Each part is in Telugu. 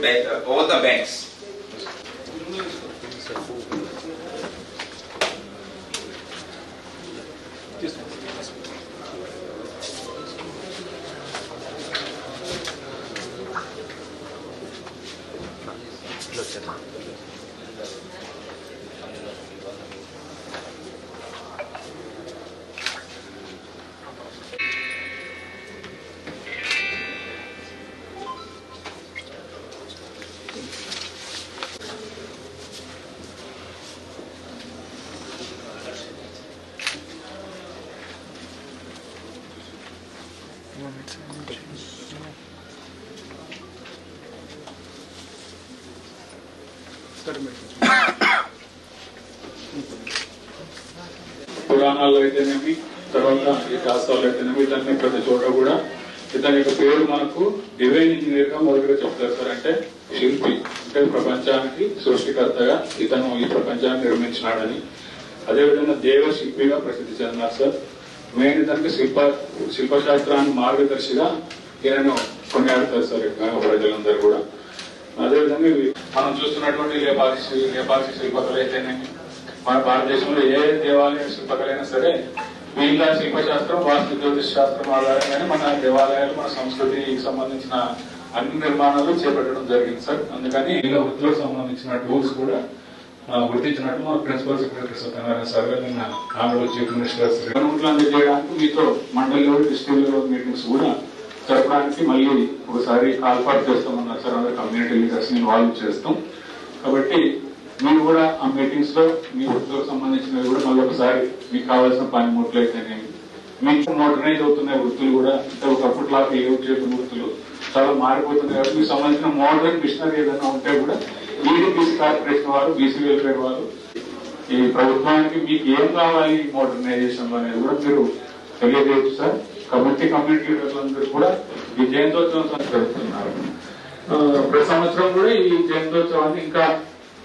Beta, Oda Banks. పురాణాల్లో అయితేనేమి తర్వాత ఈ శాస్త్రాలు అయితేనేమి ఇతన్ని ప్రతి చోట కూడా ఇతని యొక్క పేరు మనకు డివైన్ ఇంజనీర్గా మొదటిగా చెప్తారు సార్. అంటే శిల్పి అంటే ప్రపంచానికి సృష్టికర్తగా ఇతను ఈ ప్రపంచాన్ని నిర్మించినాడని. అదేవిధంగా దేవ శిల్పిగా ప్రసిద్ధి చెందినారు సార్. మెయిన్ ఇతనికి శిల్ప శిల్పశాస్త్రాన్ని మార్గదర్శిగా ఈయనను కొనియాడతారు సార్ ఇక్కడ ప్రజలందరూ కూడా. అదేవిధంగా మనం చూస్తున్నటువంటి లేపాక్షి లేపాక్షి శిల్పకళ అయితేనేమి మన భారతదేశంలో ఏ దేవాలయ శిల్పకలైనా సరే వీళ్ళ శిల్పశాస్త్రం వాస్తు జ్యోతిష్ శాస్త్రం ఆధారంగానే మన దేవాలయాలు మన సంస్కృతికి సంబంధించిన అన్ని నిర్మాణాలు చేపట్టడం జరిగింది సార్. అందుకని వీళ్ళ వృత్తులకు సంబంధించిన టూల్స్ కూడా గుర్తించినట్టు మన ప్రిన్సిపల్ సెక్రటరీ సత్యనారాయణ సార్ గారు నిన్న ఆంధ్రలో చీఫ్ మినిస్టర్ అందజేయడానికి మీతో మండలి లెవెల్ డిస్ట్రిక్ట్ లెవెల్ మీటింగ్స్ కూడా చెప్పడానికి మళ్ళీ ఒకసారి కాల్పాటు చేస్తామన్నారు సార్ అందరు కమ్యూనిటీ లీడర్స్ని ఇన్వాల్వ్ చేస్తాం. కాబట్టి మీరు కూడా ఆ మీటింగ్స్లో మీ వృత్తులకు సంబంధించినవి కూడా మళ్ళీ ఒకసారి మీకు కావాల్సిన పనిముట్లు అయితేనేమి మీకు మోడర్నైజ్ అవుతున్నాయి వృత్తులు కూడా అంటే ఒకప్పుడు లాగా యూజ్ చేసిన వృత్తులు చాలా మారిపోతున్నాయి కాబట్టి మీకు సంబంధించిన మోడర్న్ మిషనరీ ఏదైనా ఉంటే కూడా ఈడీబీసీ కార్పొరేషన్ వారు బీసీ వెల్ఫేర్ వారు ఈ ప్రభుత్వానికి మీకు ఏం కావాలి మోడర్నైజేషన్ అనేది కూడా మీరు తెలియజేయచ్చు సార్. కమిటీ కమ్యూనిటీ కూడా ఈ జయంతోత్సవం జరుపుతున్నారు ప్రతి సంవత్సరం కూడా ఈ జయంతోత్సవాన్ని ఇంకా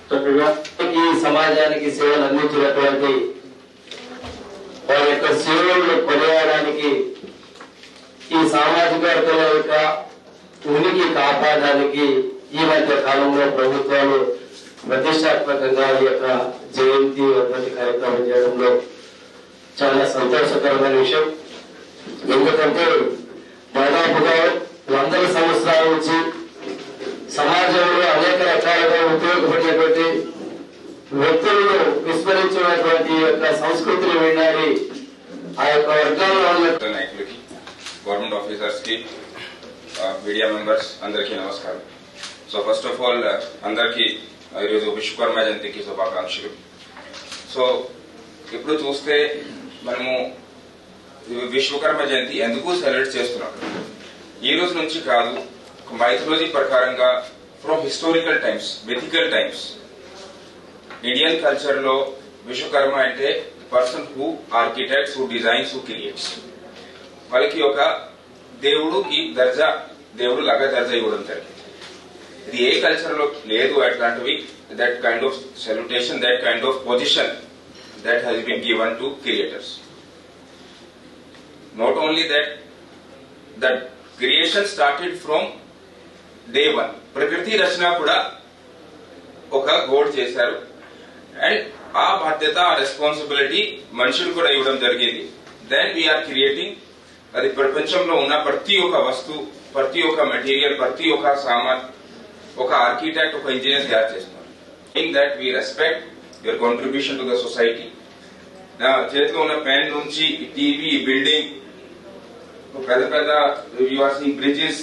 చక్కగా ఈ సమాజానికి సేవలు అందించినటువంటి వారి యొక్క సేవలను కొనియాడడానికి ఈ సామాజికవర్గాల యొక్క ఉనికి కాపాడడానికి ఈ మధ్య కాలంలో ప్రభుత్వాలు ప్రతిష్టాత్మకంగా ఈ యొక్క జయంతి వర్ధంతి కార్యక్రమం చేయడంలో చాలా సంతోషకరమైన విషయం. ఎందుకంటే దాదాపుగా వందల సంవత్సరాల నుంచి సమాజంలో అనేక రకాలుగా ఉపయోగపడేటువంటి వ్యక్తులను విస్మరించినటువంటి యొక్క సంస్కృతిని వెళ్ళాలి ఆ యొక్క వర్గాల్లో నాయకులకి గవర్నమెంట్ ఆఫీసర్స్కి మీడియా మెంబర్స్ అందరికీ నమస్కారం. సో ఫస్ట్ ఆఫ్ ఆల్ అందరికీ ఈరోజు విశ్వకర్మ జయంతికి శుభాకాంక్షలు. సో ఇప్పుడు చూస్తే మనము విశ్వకర్మ జయంతి ఎందుకు సెలబ్రేట్ చేస్తున్నారు ఈ రోజు నుంచి కాదు మైథాలజీ ప్రకారంగా ఫ్రమ్ హిస్టారికల్ టైమ్స్ వెథికల్ టైమ్స్ ఇండియన్ కల్చర్లో విశ్వకర్మ అంటే person who architects who designs who creates వాళ్ళకి ఒక దేవుడు ఈ దర్జా దేవుడు లాగా దర్జా ఇవ్వడం జరిగింది. ఇది ఏ కల్చర్లో లేదు అట్లాంటివి that kind of salutation that kind of position that has been given to creators not only that that creation started from day one ప్రకృతి రచన కూడా ఒక గోడ్ చేశారు. అండ్ ఆ బాధ్యత ఆ రెస్పాన్సిబిలిటీ మనుషులు కూడా ఇవ్వడం జరిగింది. దెన్ వీఆర్ క్రియేటింగ్ అది ప్రపంచంలో ఉన్న ప్రతి ఒక్క వస్తువు ప్రతి ఒక్క మెటీరియల్ ప్రతి ఒక్క సామాన్ ఒక ఆర్కిటెక్ట్ ఒక ఇంజనీర్ తయారు చేస్తున్నారు. In that we respect your contribution to the society నా చేతిలో ఉన్న పెన్ నుంచి టీవీ బిల్డింగ్ పెద్ద పెద్ద seeing bridges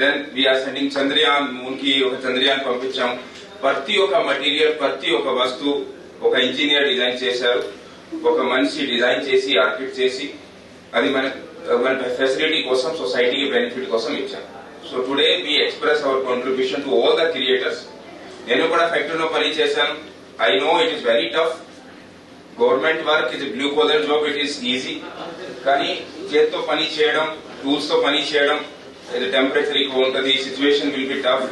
then we are sending Chandrayaan మూన్కి ఒక చంద్రయాన్ పంపించాం. ప్రతి ఒక్క మటీరియల్ ప్రతి ఒక్క వస్తువు ఒక ఇంజనీర్ డిజైన్ చేశారు. ఒక మనిషి డిజైన్ చేసి ఆర్కిట్ చేసి అది మన మన ఫెసిలిటీ కోసం సొసైటీకి బెనిఫిట్ కోసం ఇచ్చాం. So today we express our contribution to all the creators నేను కూడా ఫ్యాక్టరీలో పని చేశాను. I know it is very tough government work ఇది blue collar job it is easy కానీ చేత్తో పని చేయడం టూల్స్తో పని చేయడం ఇది టెంపరేచర్ ఎక్కువ ఉంటుంది situation will be tough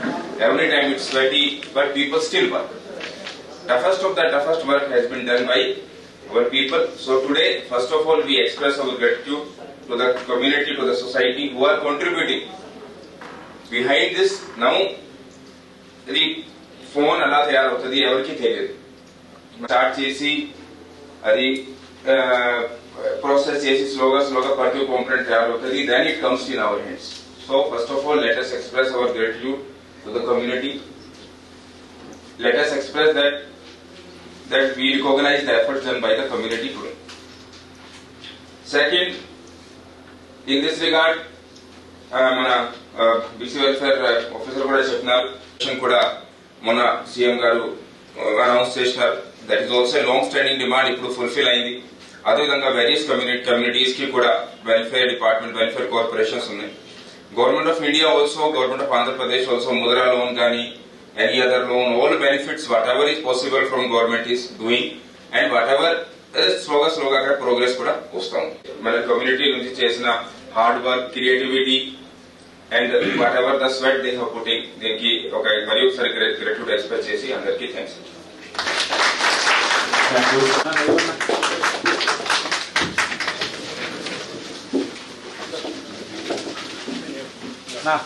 every time it's sweaty but people still work toughest of the toughest work has been done by our people. So today, first of all, we express our gratitude to the community, to the society who are contributing. Behind this, now ఇది ఫోన్ అలా తయారవుతుంది ఎవరికి తెలియదు స్టార్ట్ చేసి అది ప్రాసెస్ చేసి స్లోగా స్లోగా ప్రతి కాంపనెంట్ తయారవుతుంది then it comes in our hands so first of all let us express our gratitude to the community let us express that that we recognize the efforts done by the community today. Second, in this regard, uh, మన బీసీ వెల్ఫేర్ ఆఫీసర్ కూడా చెప్పినారు Question కూడా మొన్న సీఎం గారు అనౌన్స్ చేసినారు. That is also long standing demand ఇప్పుడు ఫుల్ఫిల్ అయింది. అదేవిధంగా వెరీస్ కమ్యూనిటీ కమ్యూనిటీస్కి కూడా వెల్ఫేర్ డిపార్ట్మెంట్ వెల్ఫేర్ కార్పొరేషన్స్ ఉన్నాయి. Government of India also government of Andhra Pradesh also Mudra loan కానీ any other loan all benefits whatever is possible from government is doing and whatever స్లోగా స్లోగా అక్కడ ప్రోగ్రెస్ కూడా వస్తాం మన కమ్యూనిటీ నుంచి చేసిన hard work creativity and whatever the sweat they have putting దీనికి ఒక మరి ఒకసారి గ్రేట్యూడ్ ఎక్స్ప్రెస్ చేసి అందరికీ థ్యాంక్స్ నా